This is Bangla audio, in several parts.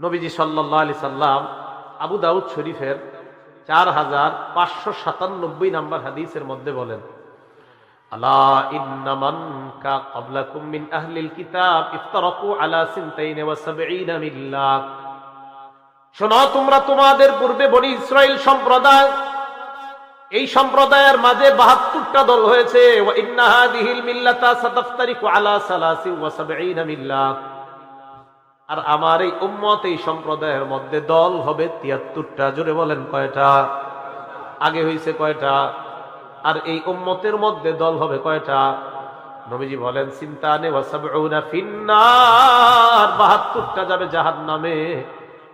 নবীজি সাল্লাহ আলি সাল্লাম আবু দাউদ শরীফের চার হাজার পাঁচশো সাতানব্বই নাম্বার হাদিসের মধ্যে বলেন তোমরা তোমাদের সম্প্রদায়, এই সম্প্রদায়ের মাঝে বাহাত্তরটা দল হয়েছে আর আমার এই উম্মত, এই সম্প্রদায়ের মধ্যে দল হবে তিয়াত্তরটা। জোরে বলেন কয়টা? আগে হয়েছে কয়টা? আর এই উম্মতের মধ্যে দল হবে কয়টা? নবীজি বলেন ফিন্নার। বাহাত্তরটা যাবে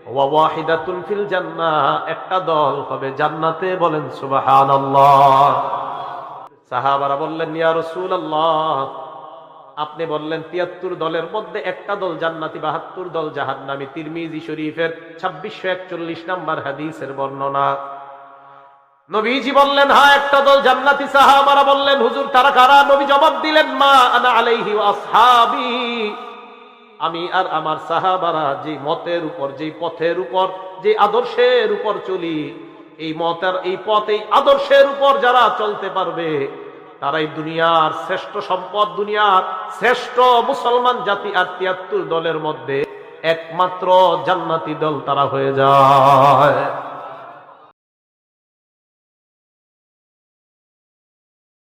ওয়াহিদাতুন ফিল জান্নাহ একটা দল হবে জান্নাতে। বলেন সুবহানাল্লাহ। সাহাবারা বললেন, ইয়া রাসূলুল্লাহ। আপনি বললেন, তিয়াত্তর দলের মধ্যে একটা দল জান্নাতি, বাহাত্তর দল জাহান্নামী। তিরমিজি শরীফের ছাব্বিশশো একচল্লিশ নাম্বার হাদিসের বর্ণনা। নবীজি বললেন হ্যাঁ একটা দল জান্নাতি সাহাবারা বললেন, হুজুর, তারা কারা? নবী জবাব দিলেন, মা আনা আলাইহি আসহাবি। আমি আর আমার সাহাবারা যে মতের উপর, যে পথের উপর, যে আদর্শের উপর চলি, এই মতের এই পথ, এই আদর্শের উপর যারা চলতে পারবে তারাই দুনিয়ার শ্রেষ্ঠ সম্পদ, দুনিয়ার শ্রেষ্ঠ মুসলমান জাতি আর তিয়াত্তর দলের মধ্যে একমাত্র জান্নাতি দল তারা হয়ে যায়।